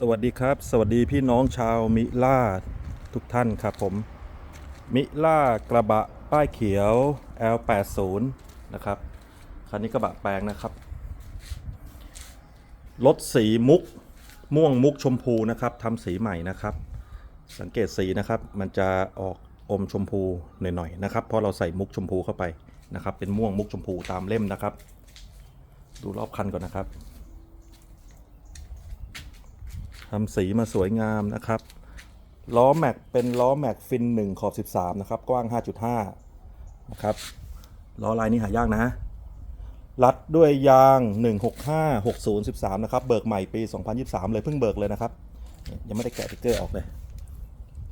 สวัสดีครับ สวัสดีพี่น้องชาวมิล่าทุกท่านครับผม มิล่ากระบะป้ายเขียว L80 นะครับ คันนี้กระบะแปลงนะครับ รถสีมุกม่วงมุกชมพูนะครับทำสีใหม่นะครับ สังเกตสีนะครับ มันจะออกอมชมพูหน่อยๆนะครับ เพราะเราใส่มุกชมพูเข้าไปนะครับ เป็นม่วงมุกชมพูตามเล่มนะครับ ดูรอบคันก่อนนะครับ ทำสีมาสวยงามนะครับ ล้อแม็กเป็นล้อแม็กฟิน 1 ขอบ 13 นะครับ กว้าง 5.5 นะครับล้อลายนี้หายากนะ รัดด้วยยาง 165 60 13 นะครับ เบิกใหม่ปี 2023 เลยเพิ่งเบิกเลยนะครับ ยังไม่ได้แกะติ๊กเกอร์ออกเลย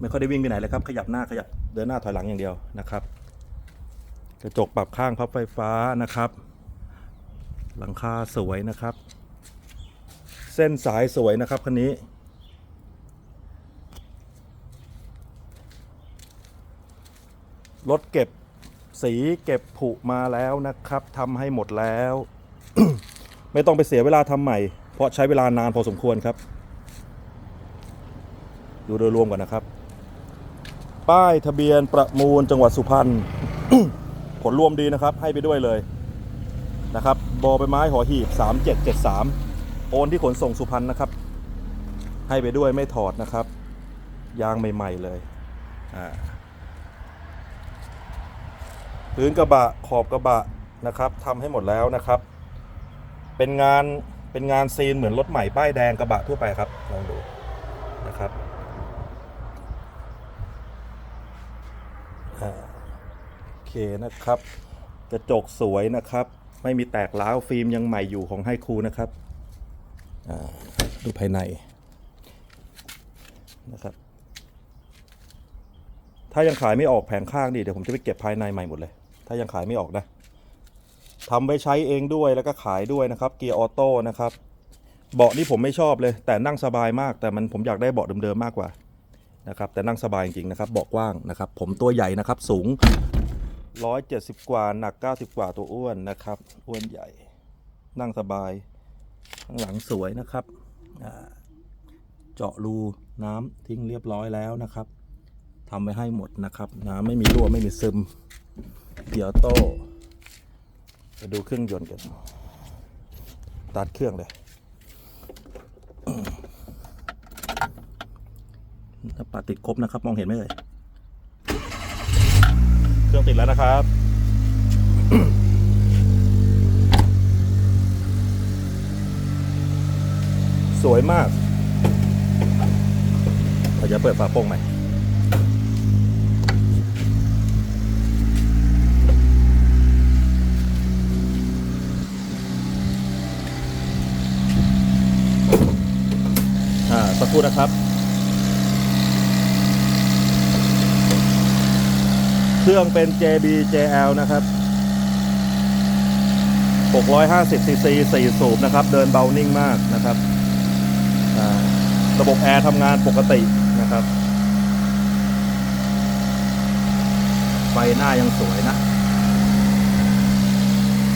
ไม่ค่อยได้วิ่งไปไหนเลยครับ ขยับหน้าขยับเดินหน้าถอยหลังอย่างเดียวนะครับ กระจกปรับข้างพับไฟฟ้านะครับ หลังคาสวยนะครับ เส้นสายสวยนะครับคันนี้ รถเก็บสีเก็บผุมาแล้วนะครับทำให้หมดแล้ว ไม่ต้องไปเสียเวลาทำใหม่ เพราะใช้เวลานานพอสมควรครับ ดูโดยรวมก่อนนะครับ ป้ายทะเบียนประมูลจังหวัดสุพรรณผลรวมดีนะครับ ให้ไปด้วยเลยนะครับบอใบไม้หอหีบ 3773 โอนที่ขนส่งสุพรรณนะครับ ให้ไปด้วยไม่ถอดนะครับ ยางใหม่ ๆ เลยอ่า พื้นกระบะขอบกระบะนะครับทำให้หมดแล้วนะครับ เป็นงานเป็นงานซีนเหมือนรถใหม่ป้ายแดงกระบะทั่วไปครับลองดูนะครับโอเคนะครับกระจกสวยนะครับ ไม่มีแตกร้าวฟิล์มยังใหม่อยู่ของไฮคูนะครับดูภายในนะครับ ถ้ายังขายไม่ออกแผงข้างดิเดี๋ยวผมจะไปเก็บภายในใหม่หมดเลย ถ้ายังขายไม่ออกนะทำไว้ใช้เองด้วยแล้วก็ขายด้วยนะครับ เกียร์ออโต้นะครับเบาะนี่ผมไม่ชอบเลย แต่นั่งสบายมากแต่มันผมอยากได้เบาะเดิมๆมากกว่านะครับแต่นั่งสบายจริงๆนะครับเบาะกว้างนะครับ ผมตัวใหญ่นะครับสูง 170 กว่าหนัก 90 กว่าตัวอ้วนนะครับ อ้วนใหญ่ นั่งสบายข้างหลังสวยนะครับเจาะรูน้ำทิ้งเรียบร้อยแล้วนะครับ ทำไว้ให้หมดนะครับน้ำไม่มีรั่วไม่มีซึมเกียร์โต้ไปดูเครื่องยนต์กันตัดเครื่องเลยหน้าปัดติดครบนะครับ มองเห็นไหมเลยเครื่องติดแล้วนะครับสวยมากเราจะเปิดฝาโป่งใหม่ สักครู่นะครับ เครื่องเป็น JB JL นะครับ 650 cc 4 สูบนะครับ เดินเบานิ่งมากนะครับ ระบบแอร์ทำงานปกตินะครับ ไฟหน้ายังสวยนะ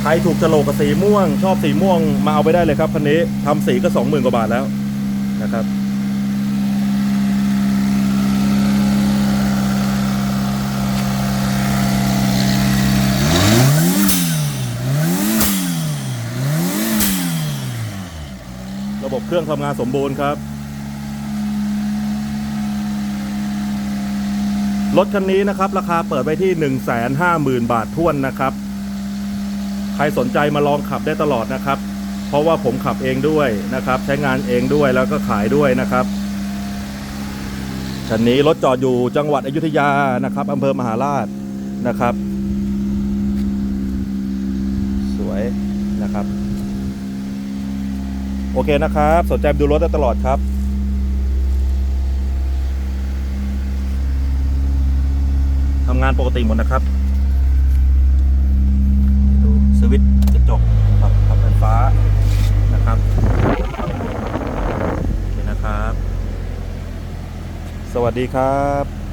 ใครถูกจโลกกับสีม่วง ชอบสีม่วงมาเอาไปได้เลยครับคันนี้ทำสีก็ 20,000 กว่าบาทแล้วนะครับ ระบบเครื่องทำงานสมบูรณ์ครับ รถคันนี้นะครับ ราคาเปิดไว้ที่ 150,000 บาทท้วนนะครับ ใครสนใจมาลองขับได้ตลอดนะครับ เพราะว่าผมขับเองด้วยนะครับ ใช้งานเองด้วยแล้วก็ขายด้วยนะครับคันนี้รถจอดอยู่จังหวัดอยุธยานะครับอำเภอมหาราชนะครับ สวยนะครับ โอเคนะครับ สนใจดูรถได้ตลอดครับทำงานปกติหมดนะครับ ดูสวิตช์กระจกปรับปรับไฟฟ้านะครับโอเคนะครับ สวัสดีครับ